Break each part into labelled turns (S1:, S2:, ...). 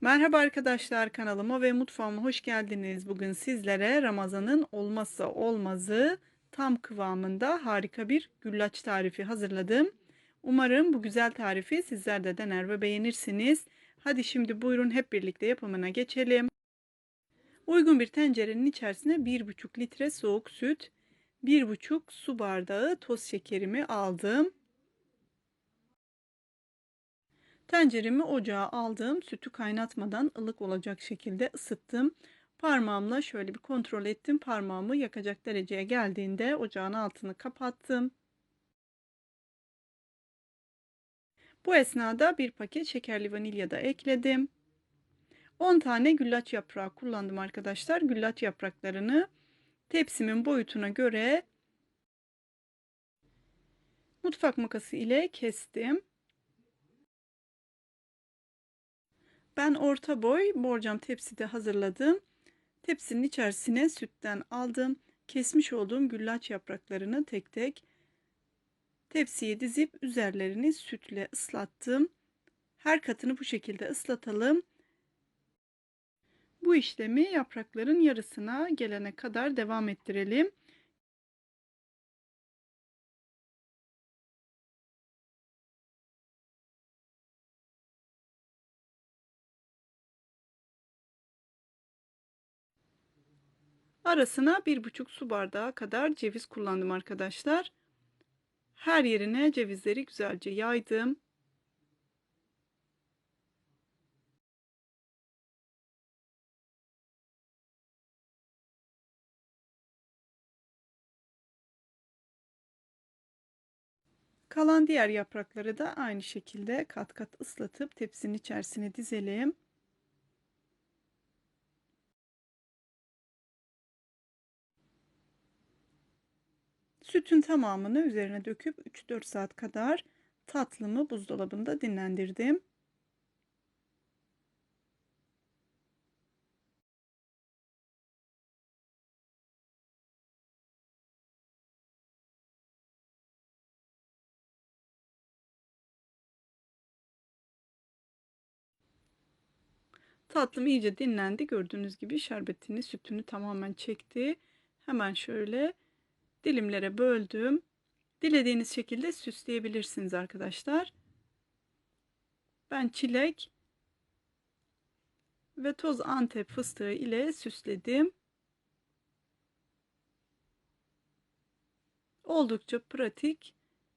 S1: Merhaba arkadaşlar kanalıma ve mutfağıma hoş geldiniz. Bugün sizlere Ramazan'ın olmazsa olmazı tam kıvamında harika bir güllaç tarifi hazırladım. Umarım bu güzel tarifi sizler de dener ve beğenirsiniz. Hadi şimdi buyurun hep birlikte yapımına geçelim. Uygun bir tencerenin içerisine 1,5 litre soğuk süt, 1,5 su bardağı toz şekerimi aldım. Tenceremi ocağa aldım. Sütü kaynatmadan ılık olacak şekilde ısıttım. Parmağımla şöyle bir kontrol ettim. Parmağımı yakacak dereceye geldiğinde ocağın altını kapattım. Bu esnada bir paket şekerli vanilya da ekledim. 10 tane güllaç yaprağı kullandım arkadaşlar. Güllaç yapraklarını tepsimin boyutuna göre mutfak makası ile kestim. Ben orta boy borcam tepside hazırladım. Tepsinin içerisine sütten aldım. Kesmiş olduğum güllaç yapraklarını tek tek tepsiye dizip üzerlerini sütle ıslattım. Her katını bu şekilde ıslatalım. Bu işlemi yaprakların yarısına gelene kadar devam ettirelim. Arasına bir buçuk su bardağı kadar ceviz kullandım arkadaşlar. Her yerine cevizleri güzelce yaydım. Kalan diğer yaprakları da aynı şekilde kat kat ıslatıp tepsinin içerisine dizelim. Sütün tamamını üzerine döküp 3-4 saat kadar tatlımı buzdolabında dinlendirdim. Tatlım iyice dinlendi. Gördüğünüz gibi şerbetini, sütünü tamamen çekti. Hemen şöyle dilimlere böldüm. Dilediğiniz şekilde süsleyebilirsiniz arkadaşlar. Ben çilek ve toz antep fıstığı ile süsledim. Oldukça pratik,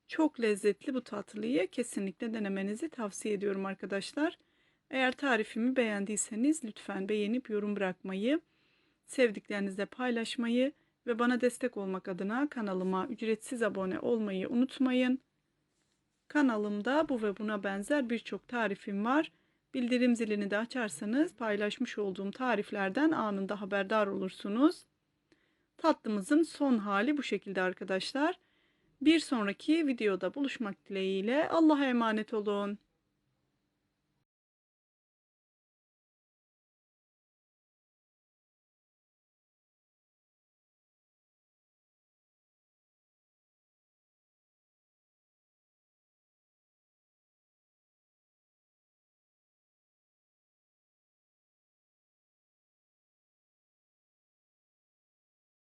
S1: çok lezzetli bu tatlıyı kesinlikle denemenizi tavsiye ediyorum arkadaşlar. Eğer tarifimi beğendiyseniz lütfen beğenip yorum bırakmayı, sevdiklerinizle paylaşmayı ve bana destek olmak adına kanalıma ücretsiz abone olmayı unutmayın. Kanalımda bu ve buna benzer birçok tarifim var. Bildirim zilini de açarsanız paylaşmış olduğum tariflerden anında haberdar olursunuz. Tatlımızın son hali bu şekilde arkadaşlar. Bir sonraki videoda buluşmak dileğiyle Allah'a emanet olun.